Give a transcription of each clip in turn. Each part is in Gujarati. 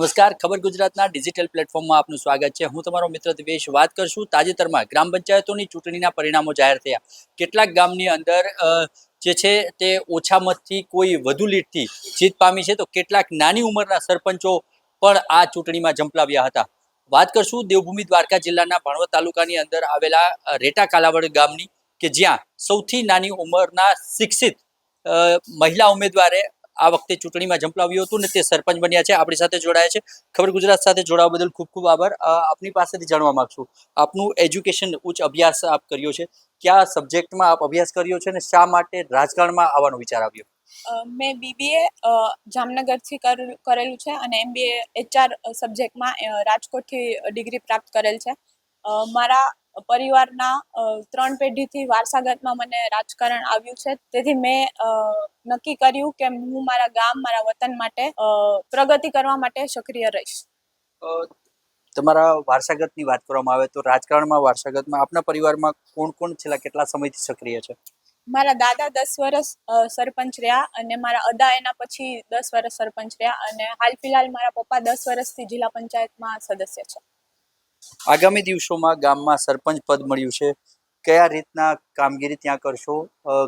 નમસ્કાર. ખબર ગુજરાતના ડિજિટલ પ્લેટફોર્મમાં આપનું સ્વાગત છે. હું તમારો મિત્ર દિવેશ વાત કરશું. તાજેતરમાં ગ્રામ પંચાયતોની ચૂંટણીના પરિણામો જાહેર થયા. કેટલાક ગામની અંદર જે છે તે ઓછા મતથી કોઈ વધુ લીડથી જીત પામી છે. તો કેટલાક નાની ઉંમરના સરપંચો પણ આ ચૂંટણીમાં ઝંપલાવ્યા હતા. વાત કરશું દેવભૂમિ દ્વારકા જિલ્લાના ભાણવડ તાલુકાની અંદર આવેલા રેટા કાલાવડ ગામની, કે જ્યાં સૌથી નાની ઉંમરના શિક્ષિત મહિલા ઉમેદવારે આ વખતે ચૂંટણીમાં ઝંપલાવ્યું હતું ને તે સરપંચ બન્યા છે, આપણી સાથે જોડાયા છે. ખબર ગુજરાત સાથે જોડાવા બદલ ખૂબ ખૂબ આભાર. આપની પાસેથી જાણવા માગશું. આપનું એજ્યુકેશન ઉચ્ચ અભ્યાસ આપ કર્યો છે. કયા સબ્જેક્ટમાં આપ અભ્યાસ કર્યો છે અને શા માટે રાજકારણમાં આવવાનો વિચાર આવ્યો? મેં બીબીએ જામનગરથી કર- કરેલું છે અને એમબીએ એચઆર સબ્જેક્ટમાં રાજકોટથી ડિગ્રી પ્રાપ્ત કરેલ છે. મારા પરિવારના ત્રણ પેઢીથી વારસાગતમાં મને રાજકારણ આવ્યું છે. તેથી મેં નક્કી કર્યું કે હું મારા ગામ મારા વતન માટે પ્રગતિ કરવા માટે સક્રિય રહીશ. તમારા વારસાગતની વાત કરવામાં આવે તો રાજકારણમાં વારસાગતમાં આપના પરિવારમાં કોણ કોણ છેલ્લા કેટલા સમયથી સક્રિય છે? મારા દાદા દસ વર્ષ સરપંચ રહ્યા અને મારા અદા એના પછી દસ વર્ષ સરપંચ રહ્યા અને હાલ ફિલહાલ મારા પપ્પા દસ વર્ષથી જિલ્લા પંચાયતમાં સદસ્ય છે. આગામી દિવસોમાં ગામમાં સરપંચ પદ મળ્યું છે. કયા રીતના કામગીરી ત્યાં કરશો?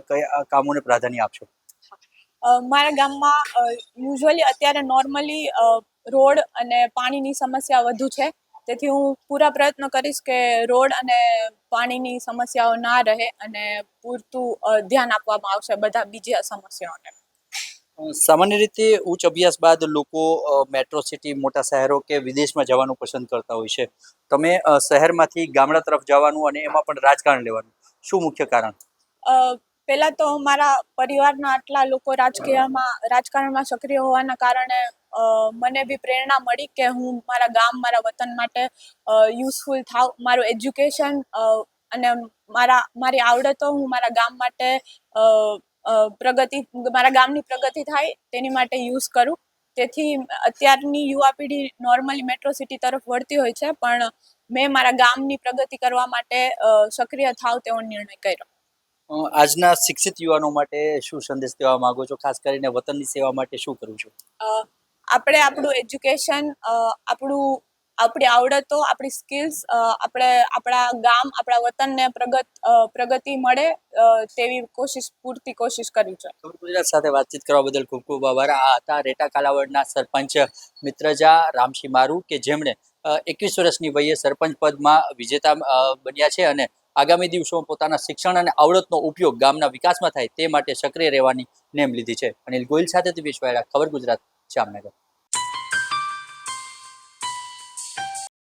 કયા કામોને પ્રાધાન્ય આપશો? મારા ગામમાં યુઝ્યુઅલી અત્યારે નોર્મલી રોડ અને પાણીની સમસ્યા વધુ છે. તેથી હું પૂરા પ્રયત્ન કરીશ કે રોડ અને પાણીની સમસ્યાઓ ના રહે અને પૂરતું ધ્યાન આપવામાં આવશે બધા બીજી સમસ્યાઓને. સામાન્ય રીતે ઉચ્ચ અભ્યાસ બાદ લોકો મેટ્રો સિટી મોટા શહેરો કે વિદેશમાં જવાનું પસંદ કરતા હોય છે. તમે શહેરમાંથી ગામડા તરફ જવાનું અને એમાં પણ રાજકારણ લેવાનું, શું મુખ્ય કારણ? પહેલાં તો મારા પરિવારના આટલા લોકો રાજકીયમાં, રાજકારણમાં સક્રિય હોવાના કારણે મને બી પ્રેરણા મળી કે હું મારા ગામ, મારા વતન માટે યુઝફુલ થાવ મારું એજ્યુકેશન અને મારા, મારી આવડતો હું મારા ગામ માટે પ્રગતિ મારા ગામની પ્રગતિ થાય તેની માટે યુઝ કરું. તેથી અત્યારની યુવા પેઢી નોર્મલી મેટ્રો સિટી તરફ વળતી હોય છે પણ મેં મારા ગામની પ્રગતિ કરવા માટે સક્રિય થાવ તેવો નિર્ણય કર્યો. આજના શિક્ષિત યુવાનો માટે શું સંદેશ દેવા માંગો છો? ખાસ કરીને વતનની સેવા માટે શું કરું છું? આપણે આપણું એજ્યુકેશન આપણું આપણી આવડતો, આપણી સ્કિલ્સ આપણે, આપણા ગામ, આપણા વતનને પ્રગત પ્રગતિ મળે તેવી કોશિશ, પૂરતી કોશિશ કરવી જોઈએ ગુજરાત સાથે વાતચીત કરવા બદલ ખૂબ ખૂબ આભાર. આ હતા રેટા કાલાવડના સરપંચ મિત્રજા રામસિંહ મારુ કે જેમણે એકવીસ વર્ષની વયે સરપંચ પદમાં વિજેતા બન્યા છે અને આગામી દિવસોમાં પોતાના શિક્ષણ અને આવડતનો ઉપયોગ ગામના વિકાસમાં થાય તે માટે સક્રિય રહેવાની નેમ લીધી છે. અનિલ ગોયલ સાથે દિવેશ ખબર ગુજરાત, જામનગર.